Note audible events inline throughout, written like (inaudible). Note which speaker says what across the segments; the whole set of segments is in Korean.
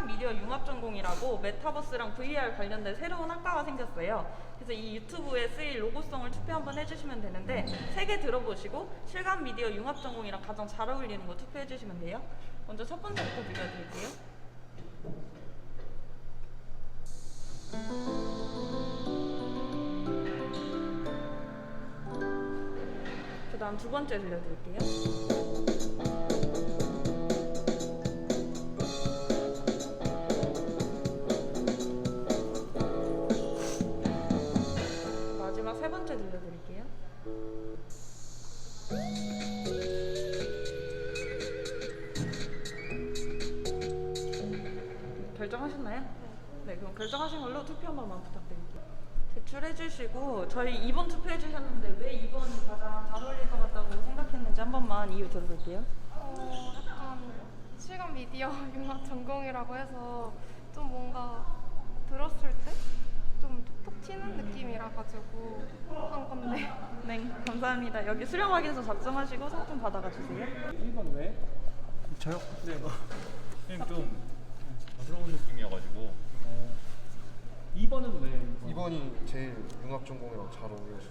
Speaker 1: 실감 미디어 융합 전공이라고 메타버스랑 VR 관련된 새로운 학과가 생겼어요. 그래서 이 유튜브에 쓰일 로고송을 투표 한번 해주시면 되는데 세 개 들어보시고 실감 미디어 융합 전공이랑 가장 잘 어울리는 거 투표해 주시면 돼요. 먼저 첫 번째부터 들려드릴게요. 그 다음 두 번째 들려드릴게요. 세 번째 들려드릴게요. 결정하셨나요? 네, 그럼 결정하신 걸로 투표 한 번만 부탁드릴게요. 제출해주시고 저희 2번 투표해주셨는데 왜 2번이 가장 잘 어울릴 것 같다고 생각했는지 한 번만 이유 들어볼게요.
Speaker 2: 어, 약간 실감 미디어 (laughs) 융합 전공이라고 해서 좀 뭔가 들었을 때 좀 톡톡 튀는 느낌이라 가지고 한 건데 (laughs)
Speaker 1: 네, 감사합니다. 여기 수령 확인서 작성하시고 상품 받아가 주세요.
Speaker 3: 1번 왜?
Speaker 4: 저요?
Speaker 3: 네.
Speaker 4: 선생님 좀 부드러운 느낌이어가지고
Speaker 3: 2번은 왜?
Speaker 5: 2번이 제일 융합 전공이랑 잘 어울려서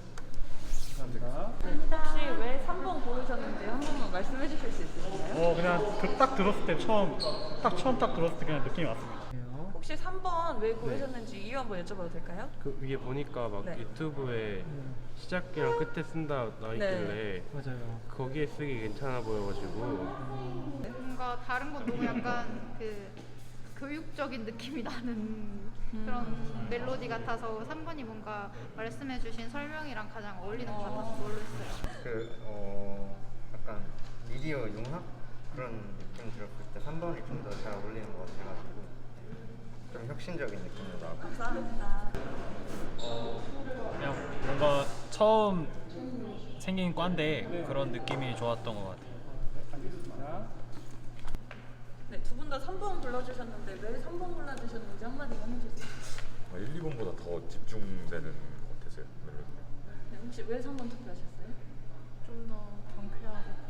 Speaker 3: 감사합니다.
Speaker 1: 혹시 왜 3번 고르셨는지 한 번만 말씀해 주실 수 있으신가요?
Speaker 6: 어 그냥 그 딱 들었을 때 처음 딱 처음 딱 들었을 때 그냥 느낌이 왔습니다.
Speaker 1: 혹시 3번 왜 고르셨는지 이유 한번 여쭤봐도 될까요?
Speaker 7: 그 위에 보니까 막
Speaker 1: 네.
Speaker 7: 유튜브에 시작이랑 끝에 쓴다 나와 있길래
Speaker 3: 맞아요.
Speaker 7: 거기에 쓰기 괜찮아 보여가지고
Speaker 8: 뭔가 다른 건 너무 약간 그 교육적인 느낌이 나는 그런 멜로디 같아서 3번이 뭔가 말씀해주신 설명이랑 가장 어울리는 것 같아서 고르겠어요.
Speaker 5: 그 어, 약간 미디어 융합 그런 느낌 들었을 때 3번이 좀 더 잘 어울리는 것좀 혁신적인 느낌도 나고
Speaker 1: 감사합니다.
Speaker 4: 그냥 뭔가 처음 생긴 과인데 그런 느낌이 좋았던 것 같아요.
Speaker 1: 네, 두 분 다 3번 불러주셨는데 왜 3번 골라주셨는지 한마디만 해주세요.
Speaker 9: 1, 2번보다 더 집중되는 것 같았어요. 멜로디가.
Speaker 1: 네, 혹시 왜 3번 투표하셨어요?
Speaker 2: 좀 더 경쾌하고